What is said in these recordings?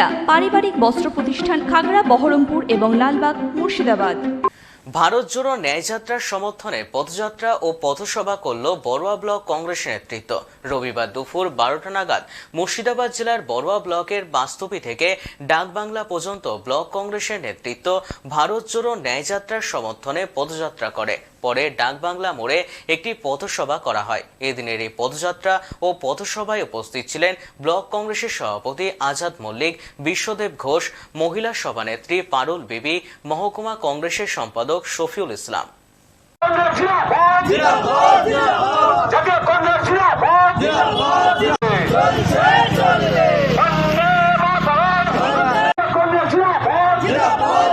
সুনিতা পারিবারিক বস্ত্র প্রতিষ্ঠান খাগড়া, বহরমপুর এবং লালবাগ, মুর্শিদাবাদ। ভারত জোড়ো ন্যায়যাত্রার সমর্থনে পথযাত্রা ও পথসভা করল বড়ুয়া ব্লক কংগ্রেসের নেতৃত্ব। রবিবার দুপুর বারোটা নাগাদ মুর্শিদাবাদ জেলার বড়ুয়া ব্লকের বাস্তবী থেকে ডাকবাংলা পর্যন্ত ব্লক কংগ্রেসের নেতৃত্ব ভারত জোড়ো ন্যায়যাত্রার সমর্থনে পদযাত্রা করে। পরে ডাকবাংলা মোড়ে একটি পথসভা করা হয়। এদিনের এই পদযাত্রা ও পথসভায় উপস্থিত ছিলেন ব্লক কংগ্রেসের সভাপতি আজাদ মল্লিক, বিশ্বদেব ঘোষ, মহিলা সভানেত্রী পারুল বিবি, মহকুমা কংগ্রেসের সম্পাদক শফিউল ইসলাম জিন্দাবাদ জাতীয় কংগ্রেস জিন্দাবাদ বন্দে মাতরম কংগ্রেস জিন্দাবাদ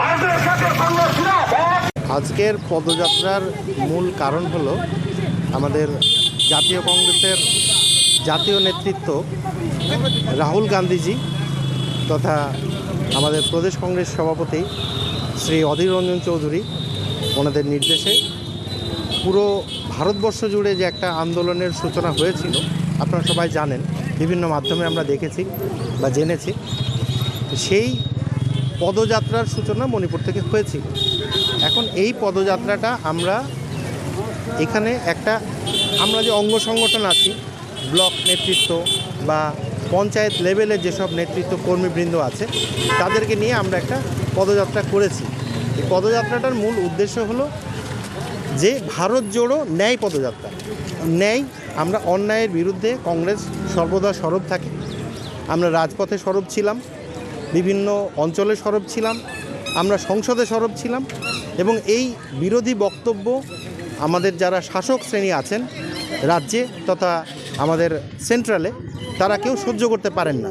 ভারতের জাতীয় কংগ্রেস জিন্দাবাদ আজকের পদযাত্রার মূল কারণ হলো আমাদের জাতীয় কংগ্রেসের জাতীয় নেতৃত্ব রাহুল গান্ধীজি তথা আমাদের প্রদেশ কংগ্রেস সভাপতি শ্রী অধীর রঞ্জন চৌধুরী ওনাদের নির্দেশে পুরো ভারতবর্ষ জুড়ে যে একটা আন্দোলনের সূচনা হয়েছিল, আপনারা সবাই জানেন, বিভিন্ন মাধ্যমে আমরা দেখেছি বা জেনেছি, সেই পদযাত্রার সূচনা মণিপুর থেকে হয়েছিল। এই পদযাত্রাটা আমরা এখানে একটা, আমরা যে অঙ্গ সংগঠন আছি, ব্লক নেতৃত্ব বা পঞ্চায়েত লেভেলের যেসব নেতৃত্ব কর্মীবৃন্দ আছে, তাদেরকে নিয়ে আমরা একটা পদযাত্রা করেছি। এই পদযাত্রাটার মূল উদ্দেশ্য হলো যে ভারত জোড়ো ন্যায় পদযাত্রা। ন্যায় আমরা অন্যায়ের বিরুদ্ধে কংগ্রেস সর্বদা সরব থাকে। আমরা রাজপথে সরব ছিলাম, বিভিন্ন অঞ্চলে সরব ছিলাম, আমরা সংসদে সরব ছিলাম এবং এই বিরোধী বক্তব্য আমাদের যারা শাসক শ্রেণি আছেন রাজ্যে তথা আমাদের সেন্ট্রালে তারা কেউ সহ্য করতে পারেন না।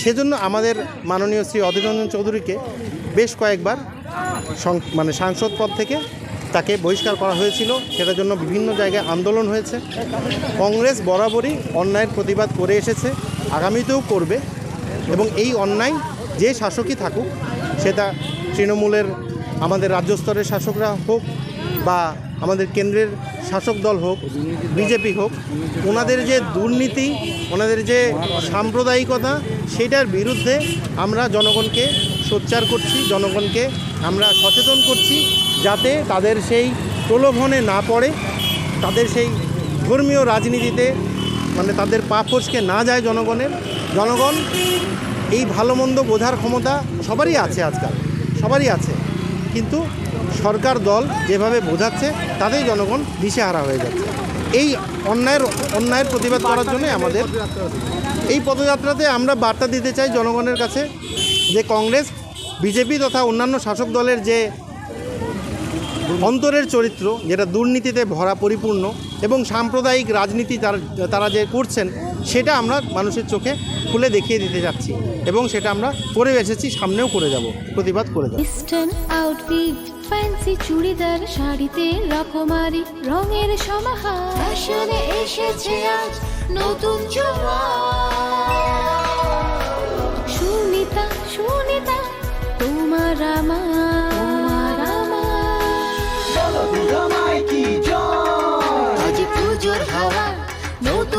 সেজন্য আমাদের মাননীয় শ্রী অধীর রঞ্জন চৌধুরীকে বেশ কয়েকবার মানে সাংসদ পদ থেকে তাকে বহিষ্কার করা হয়েছিল। সেটার জন্য বিভিন্ন জায়গায় আন্দোলন হয়েছে। কংগ্রেস বরাবরই অন্যায়ের প্রতিবাদ করে এসেছে, আগামীতেও করবে এবং এই অন্যায় যে শাসকই থাকুক, সেটা তৃণমূলের আমাদের রাজ্য স্তরের শাসকরা হোক বা আমাদের কেন্দ্রের শাসক দল হোক, বিজেপি হোক, ওনাদের যে দুর্নীতি, ওনাদের যে সাম্প্রদায়িকতা, সেটার বিরুদ্ধে আমরা জনগণকে সোচ্চার করছি, জনগণকে আমরা সচেতন করছি যাতে তাদের সেই প্রলোভনে না পড়ে, তাদের সেই ধর্মীয় রাজনীতিতে মানে তাদের পা ফসকে না যায় জনগণের। জনগণ এই ভালো মন্দ বোঝার ক্ষমতা সবারই আছে আজকাল, সবারই আছে। কিন্তু সরকার দল যেভাবে বোঝাচ্ছে, তাতেই জনগণ দিশেহারা হয়ে যাচ্ছে। এই অন্যায়ের অন্যায়ের প্রতিবাদ করার জন্য আমাদের এই পদযাত্রাতে আমরা বার্তা দিতে চাই জনগণের কাছে যে কংগ্রেস, বিজেপি তথা অন্যান্য শাসক দলের যে অন্তরের চরিত্র যেটা দুর্নীতিতে ভরা পরিপূর্ণ এবং সাম্প্রদায়িক রাজনীতি তার তারা যে করছেন সেটা আমরা মানুষের চোখে খুলে দেখিয়ে দিতে যাচ্ছি এবং সেটা আমরা করে এসেছি সামনেও করে যাব প্রতিবাদ করে যাব। আউটফিট ফ্যান্সি চুড়িদার শাড়িতে রকমারি রঙের সমাহার। ফ্যাশনে এসেছে আজ নতুন সুনিতা সুনিতা